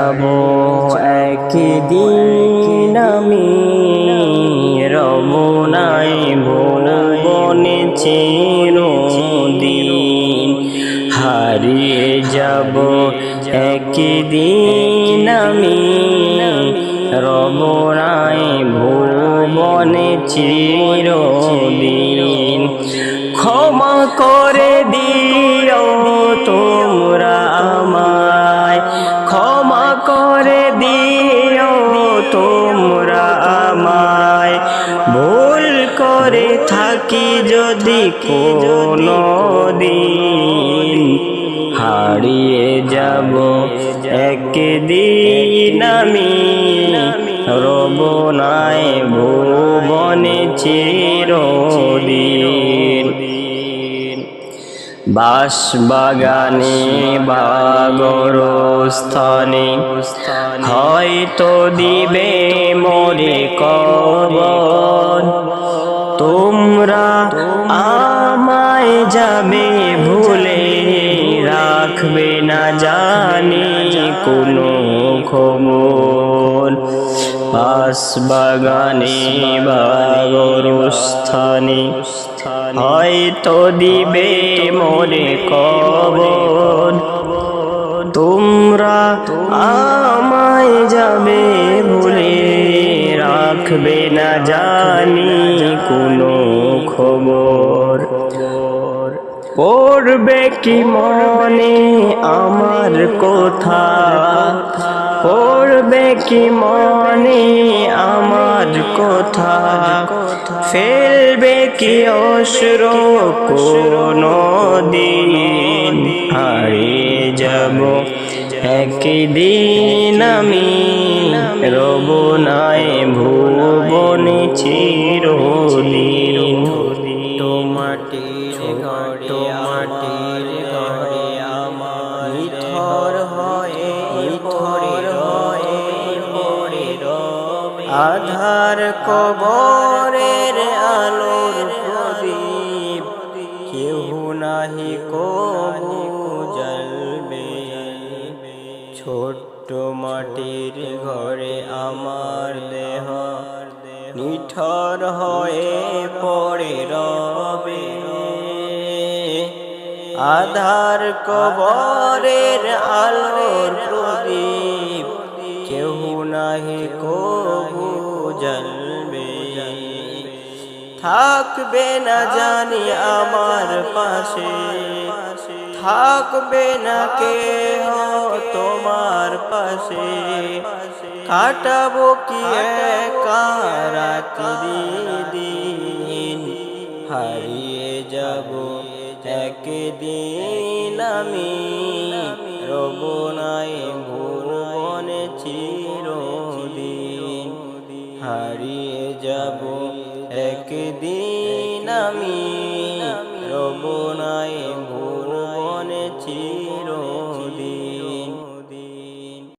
যাব একদিন আমি রমনাই ভুবনে চিরদিন। হারিয়ে যাব একদিন আমি রমনাই ভুবনে চিরদিন। করে থাকি যদি কোনো দিন হারিয়ে যাব একদিন আমি। রবনায় ভুবনে চিরদিন। বাস বাগানে বাগর স্থানে হয়তো দিবে মোরে কবর। রাখবে না জানি কোনো খবর। বাস বাগানে বাগর স্থানে হয়তো দিবে মোরে কবর। তোমরা আমায় যাবে ভুলে রাখবে না জানি কোনো খবর। পড়বে কি মনে আমার কথা? পড়বে কি মনে আমার কথা? ফেলবে কি অশ্র কোনো দিন? হারিয়ে যাব একদিন আমি। রব নাই ভুবনে চিরদিন। আধার কবরের আলোর প্রদীপ। কেউ নাহি কবু জ্বলবে। ছোট্ট মাটির ঘরে আমার দেহ। নিঠর হয়ে পড়ে রবে। আধার কবরের আলোর প্রদীপ। কেউ নাহি কবু জ্বলবে থাকবে না জানি আমার পাশে। থাকবে না কে তোমার পাশে। কাটাবো কি একা রাত্রি দিন হারিয়ে যাব একদিন আমি। রব নাই হারিয়ে যাব। একদিন